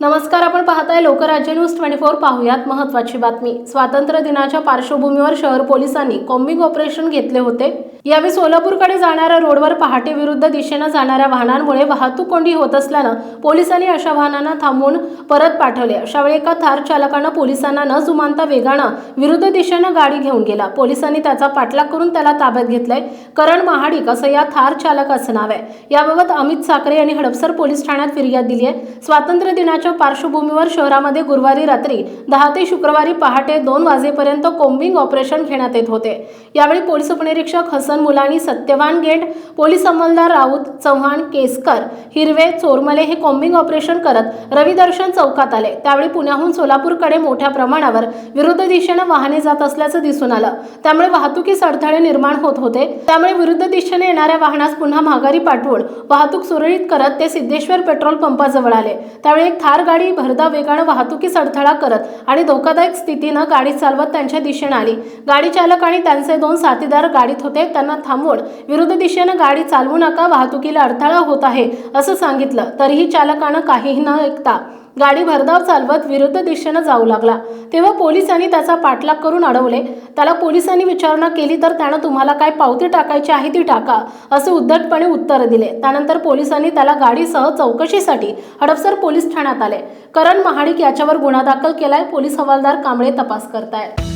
नमस्कार आपण पाहताय लोकराज्य न्यूज ट्वेंटी फोर पाहूयात महत्वाची बातमी. स्वातंत्र्य दिनाच्या पार्श्वभूमीवर शहर पोलिसांनी कॉम्बिंग ऑपरेशन घेतले होते. यावेळी सोलापूरकडे जाणाऱ्या रोडवर पहाटे विरुद्ध दिशेनं जाणाऱ्या वाहनांमुळे वाहतूक कोंडी होत असल्यानं पोलिसांनी अशा वाहनांना थांबवून परत पाठवले. अशावेळी एका थार चालकानं पोलिसांना न जुमानता वेगानं विरुद्ध दिशेनं गाडी घेऊन गेला. पोलिसांनी त्याचा पाठलाग करून त्याला ताब्यात घेतलंय. करण महाडिक असं या थार चालकाचं नाव आहे. याबाबत अमित साखरे यांनी हडपसर पोलीस ठाण्यात फिर्याद दिली आहे स्वातंत्र्य दिनाच्या पार्श्वभूमीवर शहरामध्ये गुरुवारी रात्री दहा ते शुक्रवारी पहाटे दोन वाजेपर्यंत कोम्बिंग ऑपरेशन घेण्यात येत होते. यावेळी पोलीस उपनिरीक्षक हसन मुलानी सत्यवान गेट पोलीस अंमलदार राऊत चव्हाण केसकर हिरवे चोरमले हे कॉम्बिंग ऑपरेशन करत रविदर्शन चौकात आले. त्यावेळी पुण्याहून सोलापूरकडे मोठ्या प्रमाणावर विरुद्ध दिशेनं वाहने जात असल्याचं दिसून आलं. त्यामुळे वाहतुकीस अडथळे निर्माण होत होते. त्यामुळे विरुद्ध दिशेने येणाऱ्या वाहनास पुन्हा माघारी पाठवून वाहतूक सुरळीत करत ते सिद्धेश्वर पेट्रोल पंपाजवळ आले. त्यावेळी एक थार गाडी भरदा वेगानं वाहतुकीस अडथळा करत आणि धोकादायक स्थितीनं गाडी चालवत त्यांच्या दिशेनं आली. गाडी चालक आणि त्यांचे दोन साथीदार गाडीत होते. त्यांना थांबवून विरुद्ध दिशेनं गाडी चालवू नका वाहतुकीला अडथळा होत आहे असं सांगितलं. तरीही चालकानं काहीही न ऐकता गाडी भरधाव चालवत विरुद्ध दिशेनं जाऊ लागला. तेव्हा पोलिसांनी त्याचा पाठलाग करून अडवले. त्याला पोलिसांनी विचारणा केली तर त्यानं तुम्हाला काय पावती टाकायची आहे ती टाका असे उद्धटपणे उत्तर दिले. त्यानंतर पोलिसांनी त्याला गाडीसह चौकशीसाठी हडपसर पोलीस ठाण्यात आले. करण महाडिक याच्यावर गुन्हा दाखल केलाय पोलीस हवालदार कांबळे तपास करतायत.